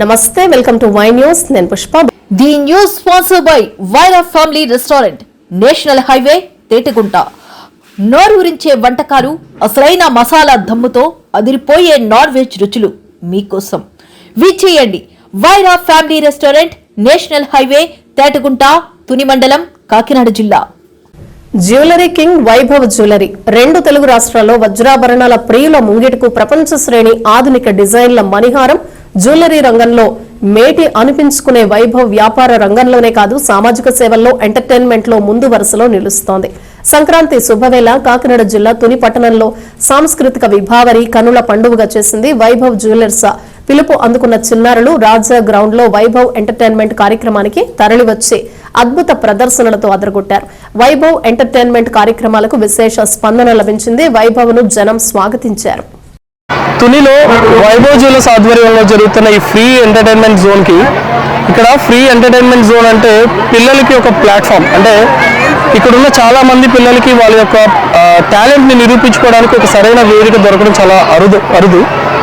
నమస్తే welcome to Y news. నేను Pushpa. The news sponsor by Vaira family restaurant national highway Tetigunta. నోరూరించే వంటకాలు అసలైన మసాలా దమ్ముతో అదిరిపోయే నాన్ వెజ్ రుచులు మీకోసం. విచ్చేయండి Vyra family restaurant national highway Tetagunta Tuni మండలం కాకినాడ జిల్లా. Jewellery king Vaibhav jewellery. రెండు తెలుగు రాష్ట్రాల్లో వజ్రాభరణాల ప్రియుల ముంగిటకు ప్రపంచ శ్రేణి ఆధునిక డిజైన్ల మణిహారం జ్యువెలరీ రంగంలో మేటి అనిపించుకునే వైభవ్ వ్యాపార రంగంలోనే కాదు సామాజిక సేవల్లో ఎంటర్టైన్మెంట్లో ముందు వరుసలో నిలుస్తోంది. సంక్రాంతి శుభవేళ కాకినాడ జిల్లా తుని పట్టణంలో సాంస్కృతిక విభావరి కనుల పండుగగా చేసింది వైభవ్ జ్యువెలర్స్. పిలుపు అందుకున్న చిన్నారులు రాజా గ్రౌండ్లో వైభవ్ ఎంటర్టైన్మెంట్ కార్యక్రమానికి తరలివచ్చి అద్భుత ప్రదర్శనలతో అదరగొట్టారు. వైభవ్ ఎంటర్టైన్మెంట్ కార్యక్రమాలకు విశేష స్పందన లభించింది. వైభవ్ను జనం స్వాగతించారు. తునిలో వైభవ్ జ్యువెలర్స్ ఆధ్వర్యంలో జరుగుతున్న ఈ ఫ్రీ ఎంటర్టైన్మెంట్ జోన్కి ఇక్కడ ఫ్రీ ఎంటర్టైన్మెంట్ జోన్ అంటే పిల్లలకి ఒక ప్లాట్ఫామ్. అంటే ఇక్కడ ఉన్న చాలా మంది పిల్లలకి వాళ్ళ యొక్క టాలెంట్ని నిరూపించుకోవడానికి ఒక సరైన వేదిక దొరకడం చాలా అరుదు అరుదు.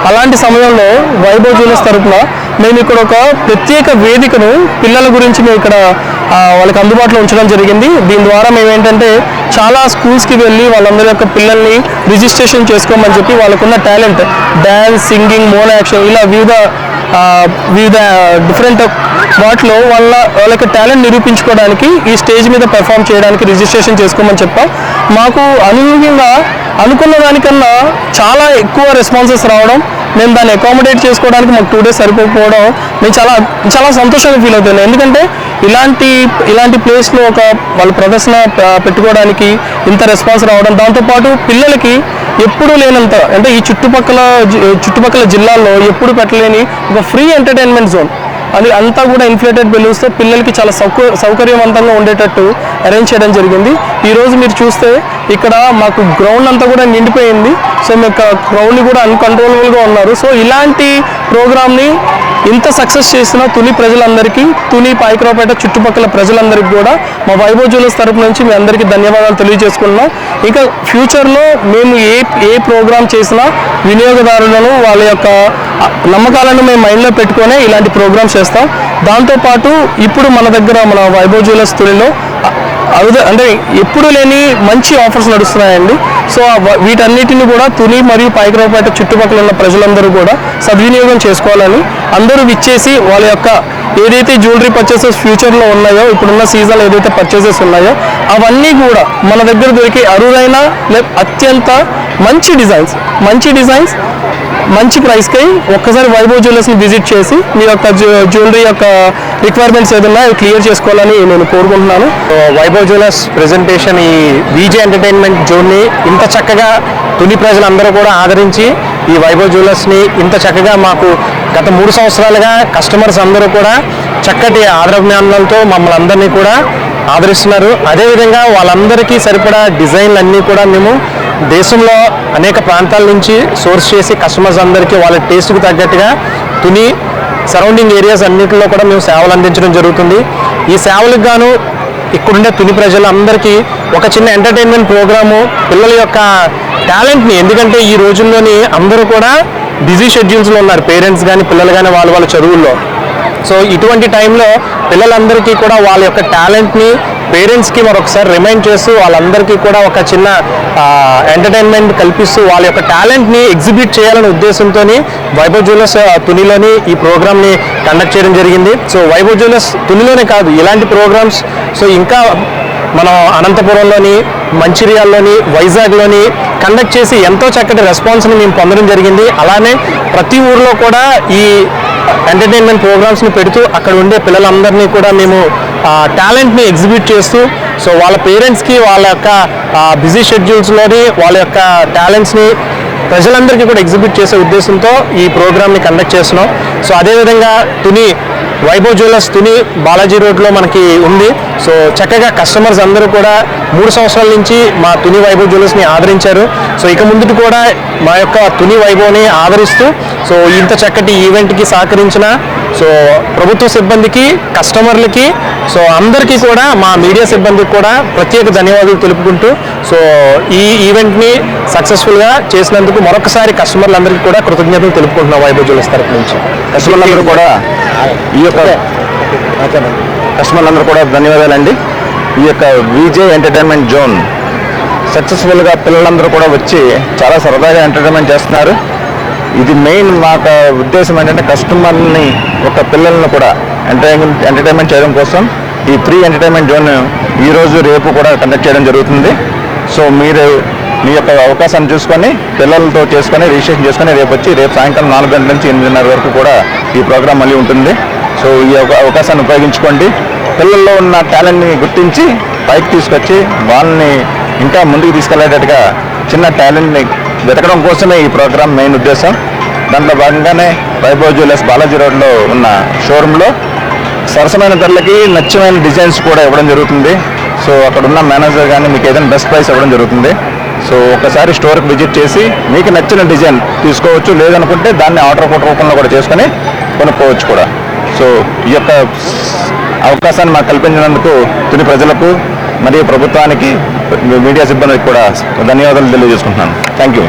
అలాంటి సమయంలో వైభవ్ జ్యువెలర్స్ తరపున మేము ఇక్కడ ఒక ప్రత్యేక వేదికను పిల్లల గురించి మేము ఇక్కడ వాళ్ళకి అందుబాటులో ఉంచడం జరిగింది. దీని ద్వారా మేము ఏంటంటే చాలా స్కూల్స్కి వెళ్ళి వాళ్ళందరి యొక్క పిల్లల్ని రిజిస్ట్రేషన్ చేసుకోమని చెప్పి వాళ్ళకున్న టాలెంట్ డ్యాన్స్ సింగింగ్ మోన్ యాక్షన్ ఇలా వివిధ వివిధ డిఫరెంట్ వాటిలో వాళ్ళ వాళ్ళ యొక్క టాలెంట్ నిరూపించుకోవడానికి ఈ స్టేజ్ మీద పెర్ఫామ్ చేయడానికి రిజిస్ట్రేషన్ చేసుకోమని చెప్పాం. మాకు అనుగుణంగా అనుకున్న దానికన్నా చాలా ఎక్కువ రెస్పాన్సెస్ రావడం మేము దాన్ని అకామిడేట్ చేసుకోవడానికి మాకు టూ డేస్ సరిపోకపోవడం మేము చాలా చాలా సంతోషంగా ఫీల్ అవుతున్నాం ఎందుకంటే ఇలాంటి ఇలాంటి ప్లేస్లో ఒక వాళ్ళ ప్రదర్శన పెట్టుకోవడానికి ఇంత రెస్పాన్స్ రావడం దాంతోపాటు పిల్లలకి ఎప్పుడు లేనంత అంటే ఈ చుట్టుపక్కల చుట్టుపక్కల జిల్లాల్లో ఎప్పుడు పెట్టలేని ఒక ఫ్రీ ఎంటర్టైన్మెంట్ జోన్ అది అంతా కూడా ఇన్ఫ్లేటెడ్ బెలూన్స్తో పిల్లలకి చాలా సౌకర్యవంతంగా ఉండేటట్టు అరేంజ్ చేయడం జరిగింది. ఈరోజు మీరు చూస్తే ఇక్కడ మాకు గ్రౌండ్ అంతా కూడా నిండిపోయింది. సో మేము క్రౌడ్ని కూడా అన్కంట్రోలబుల్గా ఉన్నారు. సో ఇలాంటి ప్రోగ్రామ్ని ఇంత సక్సెస్ చేసిన తుని ప్రజలందరికీ తుని పాయకరావుపేట చుట్టుపక్కల ప్రజలందరికీ కూడా మా వైభవ్ జ్యువెలర్స్ తరపు నుంచి మీ అందరికీ ధన్యవాదాలు తెలియజేసుకున్నాం ఇంకా ఫ్యూచర్లో మేము ఏ ఏ ప్రోగ్రామ్ చేసినా వినియోగదారులను వాళ్ళ యొక్క నమ్మకాలను మేము మైండ్లో పెట్టుకొని ఇలాంటి ప్రోగ్రామ్స్ చేస్తాం. దాంతోపాటు ఇప్పుడు మన దగ్గర మన వైభవ్ జ్యువెలర్స్ తునిలో అంటే ఎప్పుడు లేని మంచి ఆఫర్స్ నడుస్తున్నాయండి. సో వీటన్నిటిని కూడా తుని మరియు పాయికరావుపేట చుట్టుపక్కల ఉన్న ప్రజలందరూ కూడా సద్వినియోగం చేసుకోవాలని అందరూ విచ్చేసి వాళ్ళ యొక్క ఏదైతే జ్యువెలరీ పర్చేసెస్ ఫ్యూచర్లో ఉన్నాయో ఇప్పుడున్న సీజన్ ఏదైతే పర్చేసెస్ ఉన్నాయో అవన్నీ కూడా మన దగ్గర దొరికే అరుదైన లే అత్యంత మంచి డిజైన్స్ మంచి డిజైన్స్ మంచి ప్రైస్కి ఒక్కసారి వైభవ్ జ్యువెలర్స్ని విజిట్ చేసి మీ యొక్క జ్యువెలరీ యొక్క రిక్వైర్మెంట్స్ ఏదన్నా క్లియర్ చేసుకోవాలని నేను కోరుకుంటున్నాను. వైభవ్ జ్యువెలర్స్ ప్రెజెంటేషన్ ఈ విజే ఎంటర్టైన్మెంట్ జోన్ని ఇంత చక్కగా తుని ప్రజలందరూ కూడా ఆదరించి ఈ వైభవ్ జ్యువెలర్స్ని ఇంత చక్కగా మాకు గత మూడు సంవత్సరాలుగా కస్టమర్స్ అందరూ కూడా చక్కటి ఆదరాభిమానాలతో మమ్మల్ని అందరినీ కూడా ఆదరిస్తున్నారు. అదేవిధంగా వాళ్ళందరికీ సరిపడా డిజైన్లు అన్నీ కూడా మేము దేశంలో అనేక ప్రాంతాల నుంచి సోర్స్ చేసి కస్టమర్స్ అందరికీ వాళ్ళ టేస్ట్కి తగ్గట్టుగా తుని సరౌండింగ్ ఏరియాస్ అన్నింటిలో కూడా మేము సేవలు అందించడం జరుగుతుంది. ఈ సేవలకు గాను ఇక్కడుండే తుని ప్రజలందరికీ ఒక చిన్న ఎంటర్టైన్మెంట్ ప్రోగ్రాము పిల్లల యొక్క టాలెంట్ని ఎందుకంటే ఈ రోజుల్లోని అందరూ కూడా బిజీ షెడ్యూల్స్లో ఉన్నారు పేరెంట్స్ కానీ పిల్లలు కానీ వాళ్ళ వాళ్ళ చదువుల్లో. సో ఇటువంటి టైంలో పిల్లలందరికీ కూడా వాళ్ళ యొక్క టాలెంట్ని పేరెంట్స్కి మరొకసారి రిమైండ్ చేస్తూ వాళ్ళందరికీ కూడా ఒక చిన్న ఎంటర్టైన్మెంట్ కల్పిస్తూ వాళ్ళ యొక్క టాలెంట్ని ఎగ్జిబిట్ చేయాలనే ఉద్దేశంతో వైభవ్ జ్యువెలర్స్ తునిలోని ఈ ప్రోగ్రామ్ని కండక్ట్ చేయడం జరిగింది. సో వైభవ్ జ్యువెలర్స్ తునిలోనే కాదు ఇలాంటి ప్రోగ్రామ్స్ సో ఇంకా మనం అనంతపురంలోని మంచిర్యాల్లోని వైజాగ్లోని కండక్ట్ చేసి ఎంతో చక్కటి రెస్పాన్స్ని మేము పొందడం జరిగింది. అలానే ప్రతి ఊర్లో కూడా ఈ ఎంటర్టైన్మెంట్ ప్రోగ్రామ్స్ని పెడుతూ అక్కడ ఉండే పిల్లలందరినీ కూడా మేము టాలెంట్ని ఎగ్జిబిట్ చేస్తూ సో వాళ్ళ పేరెంట్స్కి వాళ్ళ యొక్క బిజీ షెడ్యూల్స్లోని వాళ్ళ యొక్క టాలెంట్స్ని ప్రజలందరికీ కూడా ఎగ్జిబిట్ చేసే ఉద్దేశంతో ఈ ప్రోగ్రామ్ని కండక్ట్ చేస్తున్నాం. సో అదేవిధంగా తుని వైభవ్ జ్యువెలర్స్ తుని బాలాజీ రోడ్లో మనకి ఉంది. సో చక్కగా కస్టమర్స్ అందరూ కూడా మూడు సంవత్సరాల నుంచి మా తుని వైభవ్ జ్యువెలర్స్ని ఆదరించారు. సో ఇక ముందుటి కూడా మా యొక్క తుని వైభవ్ని ఆదరిస్తూ సో ఇంత చక్కటి ఈవెంట్కి సహకరించిన సో ప్రభుత్వ సిబ్బందికి కస్టమర్లకి సో అందరికీ కూడా మా మీడియా సిబ్బందికి కూడా ప్రత్యేక ధన్యవాదాలు తెలుపుకుంటూ సో ఈ ఈవెంట్ని సక్సెస్ఫుల్గా చేసినందుకు మరొకసారి కస్టమర్లందరికీ కూడా కృతజ్ఞతలు తెలుపుకుంటున్నాం వైభవ్ జ్యువెలర్స్ తరపు నుంచి. కస్టమర్లందరూ కూడా ఈ యొక్క కస్టమర్లందరూ కూడా ధన్యవాదాలండి. ఈ యొక్క విజే ఎంటర్టైన్మెంట్ జోన్ సక్సెస్ఫుల్గా పిల్లలందరూ కూడా వచ్చి చాలా సరదాగా ఎంటర్టైన్మెంట్ చేస్తున్నారు. ఇది మెయిన్ మాకు ఉద్దేశం ఏంటంటే కస్టమర్ని ఒక పిల్లల్ని కూడా ఎంటర్టైన్మెంట్ ఎంటర్టైన్మెంట్ చేయడం కోసం ఈ ఫ్రీ ఎంటర్టైన్మెంట్ జోన్ ఈరోజు రేపు కూడా కండక్ట్ చేయడం జరుగుతుంది. సో మీరు మీ యొక్క అవకాశాన్ని చూసుకొని పిల్లలతో చేసుకొని రిజిస్ట్రేషన్ చేసుకొని రేపు వచ్చి రేపు సాయంకాలం నాలుగు గంటల నుంచి ఎనిమిదిన్నర వరకు కూడా ఈ ప్రోగ్రామ్ మళ్ళీ ఉంటుంది. సో ఈ అవకాశాన్ని ఉపయోగించుకోండి. పిల్లల్లో ఉన్న టాలెంట్ని గుర్తించి పైకి తీసుకొచ్చి వాళ్ళని ఇంకా ముందుకు తీసుకెళ్ళేటట్టుగా చిన్న టాలెంట్ని వెతకడం కోసమే ఈ ప్రోగ్రామ్ మెయిన్ ఉద్దేశం. దాంట్లో భాగంగానే వైభవ్ జ్యువెలర్స్ బాలాజీ రోడ్లో ఉన్న షోరూంలో సరసమైన ధరలకి నచ్చమైన డిజైన్స్ కూడా ఇవ్వడం జరుగుతుంది. సో అక్కడ ఉన్న మేనేజర్ కానీ మీకు ఏదైనా బెస్ట్ ప్రైస్ ఇవ్వడం జరుగుతుంది. సో ఒకసారి స్టోర్కి విజిట్ చేసి మీకు నచ్చిన డిజైన్ తీసుకోవచ్చు. లేదనుకుంటే దాన్ని ఆర్డర్ ఫోటో రూపంలో కూడా చేసుకొని కొనుక్కోవచ్చు కూడా. సో ఈ యొక్క అవకాశాన్ని మాకు కల్పించినందుకు తుని ప్రజలకు మరియు ప్రభుత్వానికి మీడియా సిబ్బందికి కూడా ధన్యవాదాలు తెలియజేసుకుంటున్నాను. Thank you